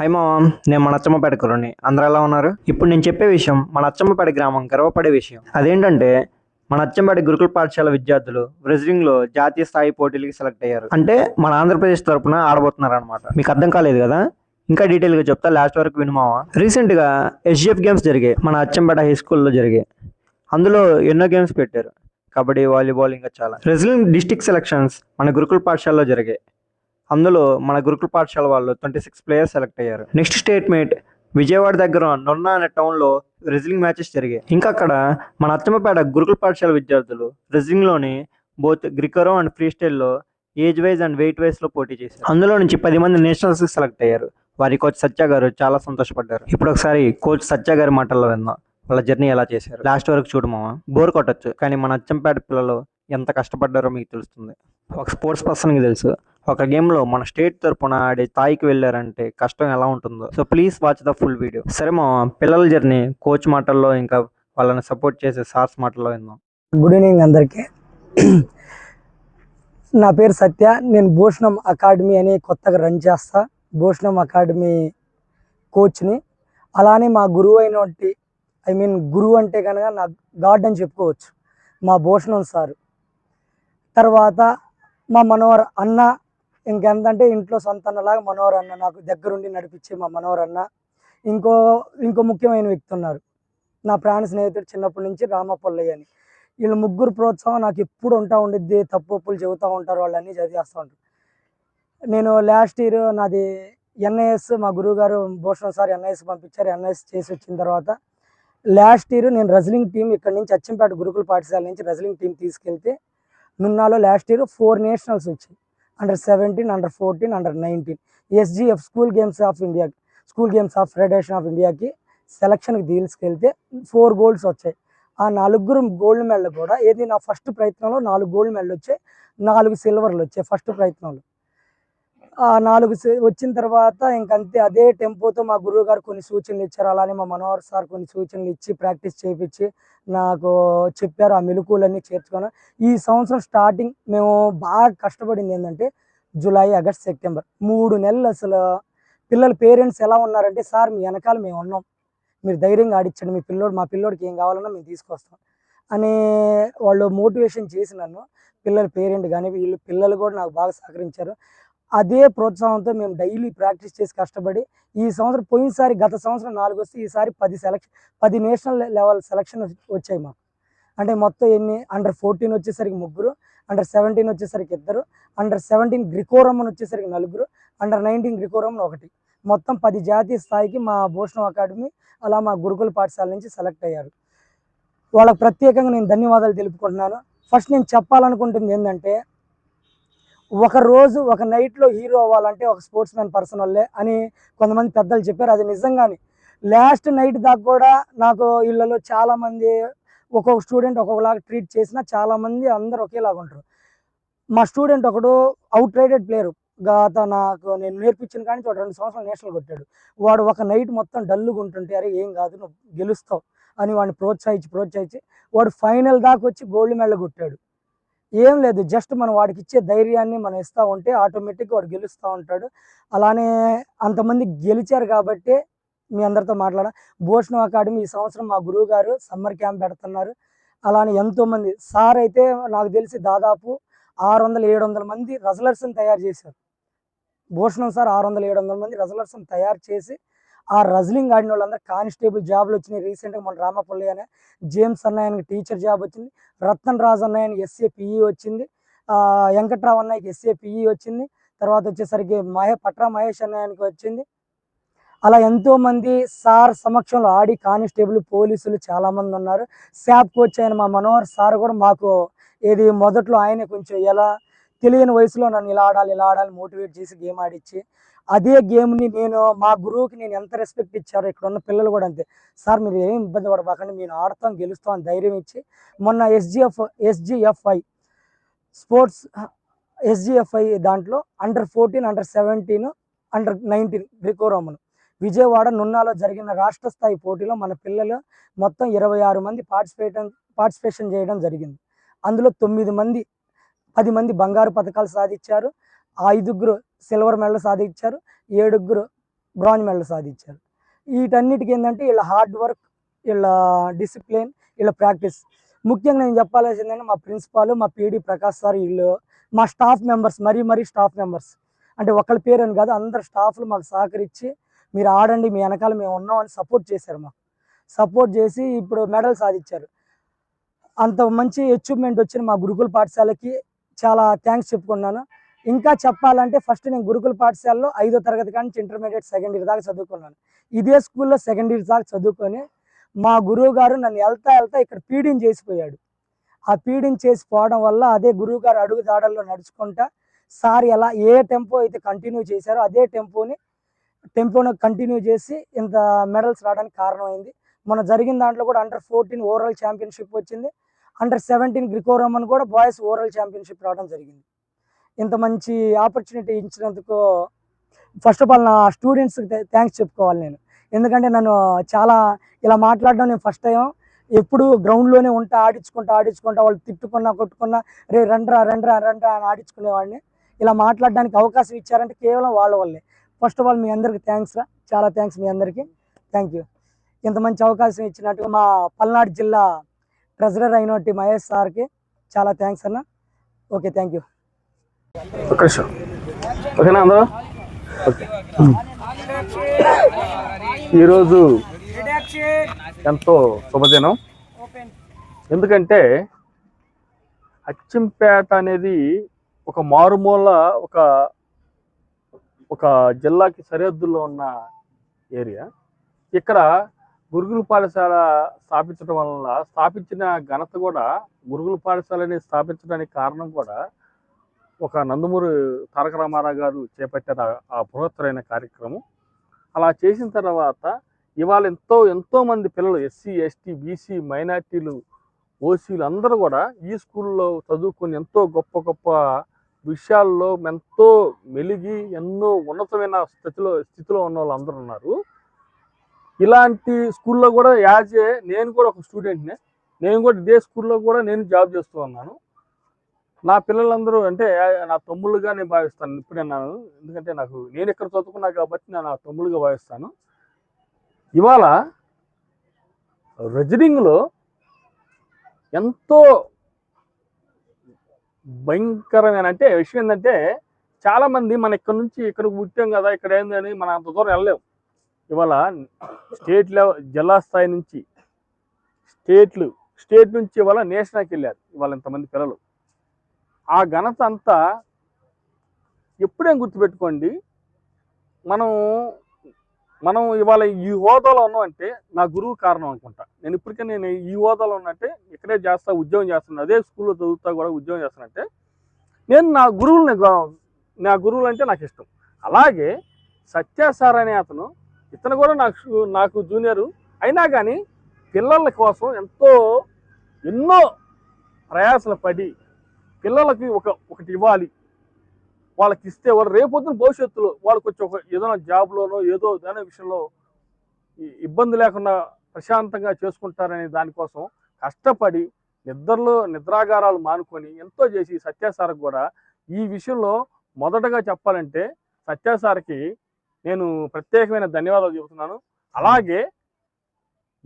High మామ నేను మన అచ్చమ్మపేట కురుని అందరూ ఎలా ఉన్నారు? ఇప్పుడు నేను చెప్పే విషయం మన అచ్చమ్మపేట గ్రామం గర్వపడే విషయం. అదేంటంటే మన అచ్చంపేట గురుకుల పాఠశాల విద్యార్థులు wrestling లో జాతీయ స్థాయి పోటీలకి సెలెక్ట్ అయ్యారు. అంటే మన ఆంధ్రప్రదేశ్ తరపున ఆడబోతున్నారు అనమాట మీకు అర్థం కాలేదు కదా? ఇంకా డీటెయిల్గా చెప్తా లాస్ట్ వరకు వినుమావా రీసెంట్గా ఎస్జిఎఫ్ గేమ్స్ జరిగాయి. మన అచ్చంపేట హై స్కూల్లో జరిగాయి. అందులో ఎన్నో గేమ్స్ పెట్టారు. కబడ్డీ వాలీబాల్ ఇంకా చాలా. రెజ్లింగ్ డిస్టిక్ సెలక్షన్స్ మన గురుకుల పాఠశాలలో జరిగాయి. అందులో మన గురుకుల పాఠశాల వాళ్ళు ట్వంటీ సిక్స్ ప్లేయర్స్ సెలెక్ట్ అయ్యారు. నెక్స్ట్ స్టేట్మెంట్ విజయవాడ దగ్గర నొన్న అనే టౌన్లో రెజ్లింగ్ మ్యాచెస్ జరిగాయి. ఇంకా అక్కడ మన అచ్చమ్మపేట గురుకుల పాఠశాల విద్యార్థులు రెజ్లింగ్లోని బోత్ గ్రికరో అండ్ ఫ్రీ స్టైల్లో ఏజ్ వైజ్ అండ్ వెయిట్ వైజ్లో పోటీ చేశారు. అందులో నుంచి పది మంది నేషనల్స్ సెలెక్ట్ అయ్యారు. వారి కోచ్ సత్య గారు చాలా సంతోషపడ్డారు. ఇప్పుడు ఒకసారి కోచ్ సత్య గారి మాటల్లో విందాం. వాళ్ళ జర్నీ ఎలా చేశారు? లాస్ట్ వరకు చూడమా బోర్ కొట్టచ్చు కానీ మన అచ్చంపేట పిల్లలు ఎంత కష్టపడ్డారో మీకు తెలుస్తుంది. ఒక స్పోర్ట్స్ పర్సన్కి తెలుసు. ఒక గేమ్లో మన స్టేట్ తరపున ఆడే స్థాయికి వెళ్ళారంటే కష్టం ఎలా ఉంటుందో. So please watch the full video. సరే మా పిల్లల జర్నీ కోచ్ మాటల్లో ఇంకా వాళ్ళని సపోర్ట్ చేసే సార్స్ మాటల్లో విందాం. గుడ్ ఈవినింగ్ అందరికీ. నా పేరు సత్య. నేను భూషణం అకాడమీ అని కొత్తగా రన్ చేస్తా. భూషణం అకాడమీ కోచ్ని. అలానే మా గురువు అయినటువంటి ఐ మీన్ గురువు అంటే కనుక నా గాడ్ అని చెప్పుకోవచ్చు. మా భూషణం సారు. తర్వాత మా మనోహర్ అన్న ఇంకెంతంటే ఇంట్లో సొంత అన్నలాగా మనోహర్ అన్న నాకు దగ్గరుండి నడిపించే మా మనోహర్ అన్న. ఇంకో ఇంకో ముఖ్యమైన వ్యక్తి ఉన్నారు. నా ప్రాణ స్నేహితుడు చిన్నప్పటి నుంచి రామపల్లయ్య అని. వీళ్ళ ముగ్గురు ప్రోత్సాహం నాకు ఎప్పుడు ఉంటా ఉండిద్ది తప్పు ఒప్పులు చెబుతూ ఉంటారు వాళ్ళని చదివేస్తూ ఉంటారు. నేను లాస్ట్ ఇయర్ నాది ఎన్ఐఎస్ మా గురువు గారు భూషణ్ సార్ ఎన్ఐఎస్ పంపించారు. ఎన్ఐఎస్ చేసి వచ్చిన తర్వాత లాస్ట్ ఇయర్ నేను రెజ్లింగ్ టీం ఇక్కడ నుంచి అచ్చంపేట గురుకుల పాఠశాల నుంచి రెజ్లింగ్ టీం తీసుకెళ్తే నున్నాలో లాస్ట్ ఇయర్ ఫోర్ నేషనల్స్ వచ్చాయి. Under seventeen under fourteen under nineteen SGF school games of India school games of federation of ఇండియాకి సెలక్షన్కి తీసుకెళ్తే ఫోర్ గోల్డ్స్ వచ్చాయి. ఆ నలుగురు గోల్డ్ మెడల్ కూడా ఏది నా ఫస్ట్ ప్రయత్నంలో నాలుగు గోల్డ్ మెడల్ వచ్చాయి నాలుగు సిల్వర్లు వచ్చాయి ఫస్ట్ ప్రయత్నంలో. నాలుగు వచ్చిన తర్వాత ఇంకంతే అదే టెంపోతో మా గురువు గారు కొన్ని సూచనలు ఇచ్చారు. అలానే మా మనోహర్ సార్ కొన్ని సూచనలు ఇచ్చి ప్రాక్టీస్ చేయించి నాకు చెప్పారు ఆ మెలకువలన్నీ చేర్చుకున్నాను ఈ సంవత్సరం స్టార్టింగ్ మేము బాగా కష్టపడింది ఏంటంటే జూలై ఆగస్ట్ సెప్టెంబర్. మూడు నెలలు అసలు పిల్లల పేరెంట్స్ ఎలా ఉన్నారంటే సార్ మీ వెనకాల మేము ఉన్నాం. మీరు ధైర్యంగా ఆడిచ్చండి. మీ పిల్లోడు మా పిల్లోడికి ఏం కావాలన్నా మేము తీసుకొస్తాం. అనే వాళ్ళు మోటివేషన్ చేసి నన్ను పిల్లల పేరెంట్ కానీ వీళ్ళు పిల్లలు కూడా నాకు బాగా సహకరించారు. అదే ప్రోత్సాహంతో మేము డైలీ ప్రాక్టీస్ చేసి కష్టపడి ఈ సంవత్సరం పోయినసారి గత సంవత్సరం నాలుగు వస్తే ఈసారి పది సెలక్షన్ పది నేషనల్ లెవెల్ సెలక్షన్ వచ్చాయి మాకు. అంటే మొత్తం ఎన్ని అండర్ ఫోర్టీన్ వచ్చేసరికి ముగ్గురు అండర్ సెవెంటీన్ వచ్చేసరికి ఇద్దరు అండర్ సెవెంటీన్ గ్రికోరమ్మన్ వచ్చేసరికి నలుగురు అండర్ నైన్టీన్ గ్రికోరమ్మన్ ఒకటి. మొత్తం పది జాతీయ స్థాయికి మా భూషణం అకాడమీ అలా మా గురుకుల పాఠశాల నుంచి సెలెక్ట్ అయ్యారు. వాళ్ళకి ప్రత్యేకంగా నేను ధన్యవాదాలు తెలుపుకుంటున్నాను. ఫస్ట్ నేను చెప్పాలనుకుంటుంది ఏంటంటే ఒక రోజు ఒక నైట్లో హీరో అవ్వాలంటే ఒక స్పోర్ట్స్ మ్యాన్ పర్సన్ వల్లే అని కొంతమంది పెద్దలు చెప్పారు. అది నిజంగానే. లాస్ట్ నైట్ దాకా కూడా నాకు ఇళ్ళలో చాలామంది ఒక్కొక్క స్టూడెంట్ ఒక్కొక్కలాగా ట్రీట్ చేసినా చాలామంది అందరు ఒకేలాగా ఉంటారు. మా స్టూడెంట్ ఒకడు అవుట్ రైడెడ్ ప్లేయర్ గత నాకు నేను నేర్పించిన కానీ ఒక రెండు సంవత్సరాలు నేషనల్ కొట్టాడు. వాడు ఒక నైట్ మొత్తం డల్లుగా ఉంటుంటే అరే ఏం కాదు నువ్వు గెలుస్తావు అని వాడిని ప్రోత్సహించి ప్రోత్సహించి వాడు ఫైనల్ దాకా వచ్చి గోల్డ్ మెడల్ కొట్టాడు. ఏం లేదు. జస్ట్ మనం వాడికి ఇచ్చే ధైర్యాన్ని మనం ఇస్తూ ఉంటే ఆటోమేటిక్గా వాడు గెలుస్తూ ఉంటాడు. అలానే అంతమంది గెలిచారు కాబట్టి మీ అందరితో మాట్లాడ భూషణం అకాడమీ ఈ సంవత్సరం మా గురువు గారు సమ్మర్ క్యాంప్ పెడుతున్నారు. అలానే ఎంతోమంది సార్ అయితే నాకు తెలిసి దాదాపు ఆరు వందల ఏడు వందల మంది రెజలర్స్ని తయారు చేశారు. భూషణం సార్ ఆరు వందల ఏడు వందల మంది రెజలర్స్ని తయారు చేసి ఆ రజ్లింగ్ ఆడిన వాళ్ళందరూ కానిస్టేబుల్ జాబ్లు వచ్చినాయి. రీసెంట్గా మన రామపల్లి అనే జేమ్స్ అన్నయ్యకి టీచర్ జాబ్ వచ్చింది. రతన్ రాజ్ అన్నయ్యని ఎస్ఏ పిఈ వచ్చింది. వెంకట్రావు అన్నయ్యకి ఎస్ఏ పిఈ వచ్చింది. తర్వాత వచ్చేసరికి మహే పట్రా మహేష్ అన్నయ్యకి వచ్చింది. అలా ఎంతోమంది సార్ సమక్షంలో ఆడి కానిస్టేబుల్ పోలీసులు చాలామంది ఉన్నారు. శాప్ కోచ్ అయిన మా మనోహర్ సార్ కూడా మాకు ఏది మొదట్లో ఆయన కొంచెం ఎలా తెలియని వయసులో నన్ను ఇలా ఆడాలి ఇలా ఆడాలి మోటివేట్ చేసి గేమ్ ఆడిచ్చి అదే గేమ్ని నేను మా గురువుకి నేను ఎంత రెస్పెక్ట్ ఇచ్చారో ఇక్కడ ఉన్న పిల్లలు కూడా అంతే. సార్ మీరు ఏం ఇబ్బంది పడబాకండి నేను ఆడతాం గెలుస్తాం అని ధైర్యం ఇచ్చి. మొన్న ఎస్జిఎఫ్ ఎస్జిఎఫ్ఐ స్పోర్ట్స్ ఎస్జిఎఫ్ఐ దాంట్లో under fourteen under seventeen under nineteen Greco Roman Vijayawada నున్నాలో జరిగిన రాష్ట్ర స్థాయి పోటీలో మన పిల్లలు మొత్తం ఇరవై ఆరు మంది పార్టిసిపేట్ పార్టిసిపేషన్ చేయడం జరిగింది. అందులో తొమ్మిది మంది పది మంది బంగారు పథకాలు సాధించారు. ఐదుగురు సిల్వర్ మెడల్ సాధించారు ఏడుగురు బ్రాంజ్ మెడల్ సాధించారు. వీటన్నిటికీ ఏంటంటే వీళ్ళ హార్డ్ వర్క్ వీళ్ళ డిసిప్లిన్ వీళ్ళ ప్రాక్టీస్. ముఖ్యంగా నేను చెప్పాల్సిందంటే మా ప్రిన్సిపాల్ మా పీడి ప్రకాష్ సార్ వీళ్ళు మా స్టాఫ్ మెంబర్స్ మరీ మరీ స్టాఫ్ మెంబర్స్. అంటే ఒకళ్ళ పేరు అని కాదు అందరు స్టాఫ్లు మాకు సహకరించి మీరు ఆడండి మీ వెనకాల మేము ఉన్నాం అని సపోర్ట్ చేశారు మాకు. సపోర్ట్ చేసి ఇప్పుడు మెడల్ సాధించారు. అంత మంచి అచీవ్మెంట్ వచ్చిన మా గురుకుల పాఠశాలకి. చాలా థ్యాంక్స్ చెప్పుకున్నాను ఇంకా చెప్పాలంటే ఫస్ట్ నేను గురుకుల పాఠశాలలో ఐదో తరగతి కానీ ఇంటర్మీడియట్ సెకండ్ ఇయర్ దాకా చదువుకున్నాను. ఇదే స్కూల్లో సెకండ్ ఇయర్ దాకా చదువుకొని మా గురువు గారు నన్ను వెళ్తా వెళ్తా ఇక్కడ పీడింగ్ చేసిపోయాడు. ఆ పీడింగ్ చేసిపోవడం వల్ల అదే గురువు గారు అడుగు దాడల్లో నడుచుకుంటా సార్ ఎలా ఏ టెంపో అయితే కంటిన్యూ చేశారో అదే టెంపోని టెంపోను కంటిన్యూ చేసి ఇంత మెడల్స్ రావడానికి కారణమైంది. మన జరిగిన దాంట్లో కూడా అండర్ ఫోర్టీన్ ఓవరాల్ ఛాంపియన్షిప్ వచ్చింది. అండర్ సెవెంటీన్ గ్రికోరమన్ కూడా బాయ్స్ ఓవరాల్ ఛాంపియన్షిప్ రావడం జరిగింది. ఇంత మంచి ఆపర్చునిటీ ఇచ్చినందుకు ఫస్ట్ ఆఫ్ ఆల్ నా స్టూడెంట్స్కి థ్యాంక్స్ చెప్పుకోవాలి నేను. ఎందుకంటే నన్ను చాలా ఇలా మాట్లాడడం నేను ఫస్ట్ టైం ఎప్పుడు గ్రౌండ్లోనే ఉంటా ఆడించుకుంటా ఆడించుకుంటా వాళ్ళు తిట్టుకున్నా కొట్టుకున్నా రే రండ్రా రండ్రా రండ్రా అని ఆడించుకునేవాడిని. ఇలా మాట్లాడడానికి అవకాశం ఇచ్చారంటే కేవలం వాళ్ళ వల్లే. ఫస్ట్ ఆఫ్ ఆల్ మీ అందరికి థ్యాంక్స్ రా. చాలా థ్యాంక్స్ మీ అందరికీ. థ్యాంక్ యూ ఇంత మంచి అవకాశం ఇచ్చినట్టుగా మా పల్నాడు జిల్లా ట్రెజరర్ అయినటువంటి మహేష్ సార్కి చాలా థ్యాంక్స్ అన్న. ఓకే థ్యాంక్ యూ ఒక్క నిమిషం. ఓకేనా అందరూ? ఓకే. ఈరోజు ఎంతో శుభదినం. ఎందుకంటే అచ్చంపేట అనేది ఒక మారుమూల ఒక ఒక జిల్లాకి సరిహద్దుల్లో ఉన్న ఏరియా. ఇక్కడ గురుగుల పాఠశాల స్థాపించడం వల్ల స్థాపించిన ఘనత కూడా గురుగుల పాఠశాలని స్థాపించడానికి కారణం కూడా ఒక నందమూరి తారక రామారావు గారు చేపట్టారు ఆ- బృహత్తరైన కార్యక్రమం. అలా చేసిన తర్వాత ఇవాళ ఎంతో ఎంతోమంది పిల్లలు ఎస్సీ ఎస్టీ బీసీ మైనార్టీలు ఓసీలు అందరూ కూడా ఈ స్కూల్లో చదువుకొని ఎంతో గొప్ప గొప్ప విషయాల్లో ఎంతో మెలిగి ఎన్నో ఉన్నతమైన స్థితిలో స్థితిలో ఉన్న వాళ్ళు అందరూ ఉన్నారు. ఇలాంటి స్కూల్లో కూడా యాజ్ ఏ నేను కూడా ఒక స్టూడెంట్నే నేను కూడా ఇదే స్కూల్లో కూడా నేను జాబ్ చేస్తూ ఉన్నాను. నా పిల్లలందరూ అంటే నా తమ్ముళ్ళుగా నేను భావిస్తాను. ఇప్పుడే అన్నాను ఎందుకంటే నాకు నేను ఇక్కడ చదువుకున్నా కాబట్టి నేను నా తమ్ముళ్ళుగా భావిస్తాను. ఇవాళ రజనింగ్లో ఎంతో భయంకరమైన అంటే విషయం ఏంటంటే చాలామంది మన ఇక్కడ నుంచి ఇక్కడికి పుట్టాం కదా ఇక్కడ ఏందని మనం అంత దూరం వెళ్ళలేము ఇవాళ స్టేట్ లెవెల్ జిల్లా స్థాయి నుంచి స్టేట్లు స్టేట్ నుంచి ఇవాళ నేషనల్కి వెళ్ళారు ఇవాళ ఇంతమంది పిల్లలు. ఆ ఘనత అంతా ఎప్పుడేం గుర్తుపెట్టుకోండి? మనం మనం ఇవాళ ఈ హోదాలో ఉన్నామంటే నా గురువు కారణం అనుకుంటా. నేను ఇప్పటికే నేను ఈ హోదాలో ఉన్నట్టే ఇక్కడే చేస్తా ఉద్యోగం చేస్తున్నా. అదే స్కూల్లో చదువుతా కూడా ఉద్యోగం చేస్తానంటే నేను నా గురువులని నా గురువులు అంటే నాకు ఇష్టం. అలాగే సత్యాసార్ అనే అతను ఇతను కూడా నాకు నాకు జూనియరు. అయినా కానీ పిల్లల కోసం ఎంతో ఎన్నో ప్రయాసలు పడి పిల్లలకి ఒక ఒకటి ఇవ్వాలి. వాళ్ళకి ఇస్తే వాళ్ళు రేపొద్దున భవిష్యత్తులో వాళ్ళకి వచ్చి ఒక ఏదైనా జాబ్లోనో ఏదో ఏదైనా విషయంలో ఇబ్బంది లేకుండా ప్రశాంతంగా చేసుకుంటారనే దానికోసం కష్టపడి నిద్రలో నిద్రాగారాలు మానుకొని ఎంతో చేసి సత్యాసారకు కూడా ఈ విషయంలో మొదటగా చెప్పాలంటే సత్యాసారికి నేను ప్రత్యేకమైన ధన్యవాదాలు చెబుతున్నాను. అలాగే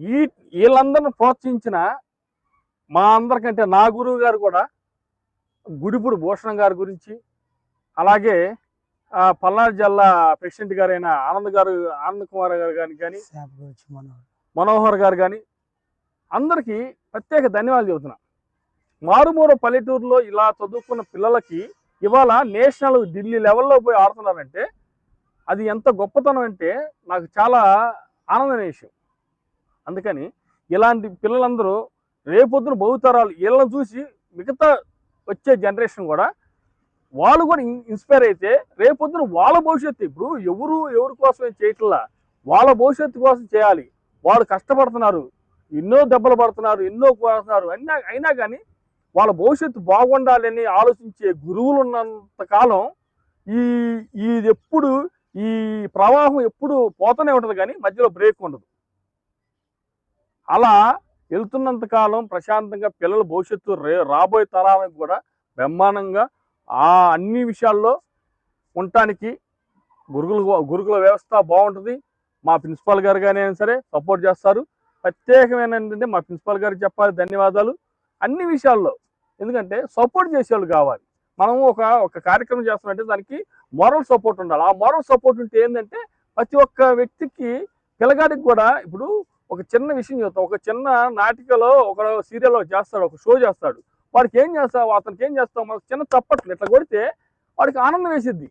ఈ వీళ్ళందరిని ప్రోత్సహించిన మా అందరికంటే నా గురువు గారు కూడా గుడిపూడి భూషణం గారి గురించి అలాగే పల్నాడు జిల్లా ప్రెసిడెంట్ గారైన ఆనంద్ గారు ఆనంద్ కుమార్ గారు కానీ కానీ మనోహర్. గారు కానీ అందరికీ ప్రత్యేక ధన్యవాదాలు చెబుతున్నా. మారుమూల పల్లెటూరులో ఇలా చదువుకున్న పిల్లలకి ఇవాళ నేషనల్ ఢిల్లీ లెవెల్లో పోయి ఆడుతున్నారంటే అది ఎంత గొప్పతనం అంటే నాకు చాలా ఆనందమైన విషయం. అందుకని ఇలాంటి పిల్లలందరూ రేపొద్దున భవితరాలు వీళ్ళని చూసి మిగతా వచ్చే జనరేషన్ కూడా వాళ్ళు కూడా ఇన్స్పైర్ అయితే రేపొద్దున వాళ్ళ భవిష్యత్తు ఇప్పుడు ఎవరు ఎవరి కోసమే చేయట్లా? వాళ్ళ భవిష్యత్తు కోసం చేయాలి. వాళ్ళు కష్టపడుతున్నారు. ఎన్నో దెబ్బలు పడుతున్నారు ఎన్నో కోరుతున్నారు. అయినా అయినా కానీ వాళ్ళ భవిష్యత్తు బాగుండాలని ఆలోచించే గురువులు ఉన్నంత కాలం ఈ ఇది ఎప్పుడు ఈ ప్రవాహం ఎప్పుడు పోతూనే ఉంటుంది కానీ మధ్యలో బ్రేక్ ఉండదు. అలా వెళ్తున్నంత కాలం ప్రశాంతంగా పిల్లల భవిష్యత్తు రే రాబోయే తరాలకు కూడా బ్రహ్మాండంగా ఆ అన్ని విషయాల్లో ఉండటానికి గురుకుల గురుకుల వ్యవస్థ బాగుంటుంది. మా ప్రిన్సిపాల్ గారు కానీ అయినా సరే సపోర్ట్ చేస్తారు. ప్రత్యేకమైన ఏంటంటే మా ప్రిన్సిపాల్ గారికి చెప్పాలి ధన్యవాదాలు. అన్ని విషయాల్లో ఎందుకంటే సపోర్ట్ చేసేవాళ్ళు కావాలి. మనం ఒక ఒక కార్యక్రమం చేస్తున్నట్టే దానికి మోరల్ సపోర్ట్ ఉండాలి. ఆ మోరల్ సపోర్ట్ ఉంటే ఏంటంటే ప్రతి ఒక్క వ్యక్తికి పిల్లగాడికి కూడా ఇప్పుడు ఒక చిన్న విషయం చెప్తాం. ఒక చిన్న నాటికలో ఒక సీరియల్లో చేస్తాడు ఒక షో చేస్తాడు. వాడికి ఏం చేస్తావు? అతనికి ఏం చేస్తావు? మనకు చిన్న చప్పట్లు ఇట్లా కొడితే వాడికి ఆనందం వేసిద్ది.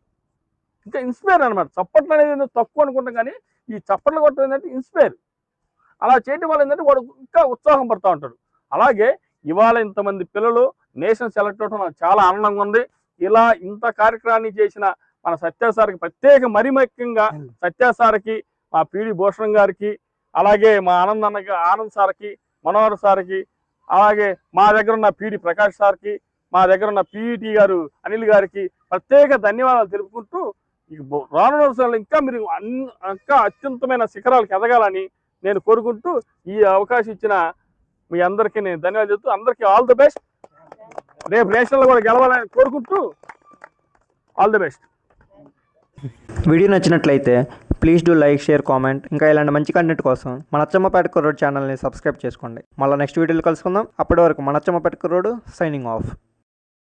ఇంకా ఇన్స్పైర్ అనమాట చప్పట్లు అనేది తక్కువ అనుకుంటాం కానీ ఈ చప్పట్లు కొట్టడం ఏంటంటే ఇన్స్పైర్ అలా చేయడం వల్ల ఏంటంటే వాడు ఇంకా ఉత్సాహం పడుతూ ఉంటాడు. అలాగే ఇవాళ ఇంతమంది పిల్లలు నేషన్ సెలెక్ట్ అవడం నాకు చాలా ఆనందంగా ఉంది. ఇలా ఇంత కార్యక్రమాన్ని చేసిన మన సత్యాసారికి ప్రత్యేక మరి ముఖ్యంగా సత్యాసారికి మా పీడి భూషణ్ గారికి అలాగే మా ఆనంద్ అన్న ఆనంద్ సార్కి మనోహర్ సార్కి అలాగే మా దగ్గర ఉన్న పీడి ప్రకాష్ సార్కి మా దగ్గర ఉన్న పీఈటీ గారు అనిల్ గారికి ప్రత్యేక ధన్యవాదాలు తెలుపుకుంటూ ఈ రానున్న రోజుల్లో ఇంకా మీరు అన్- ఇంకా అత్యంతమైన శిఖరాలకు ఎదగాలని నేను కోరుకుంటూ ఈ అవకాశం ఇచ్చిన మీ అందరికీ నేను ధన్యవాదాలు చెప్తూ అందరికీ ఆల్ ది బెస్ట్. రేపు నేషనల్ కూడా గెలవాలని కోరుకుంటూ ఆల్ ది బెస్ట్. వీడియో నచ్చినట్లయితే please do like share comment. ఇంకా ఇలాంటి మంచి కంటెంట్ కోసం మన అచ్చమ్మపేట కుర్రోడ్ ఛానల్ని సబ్స్క్రైబ్ చేసుకోండి. మళ్ళీ నెక్స్ట్ వీడియోలో కలుసుకుందాం. అప్పటి వరకు మన అచ్చమ్మపేట కుర్రోడు సైనింగ్ ఆఫ్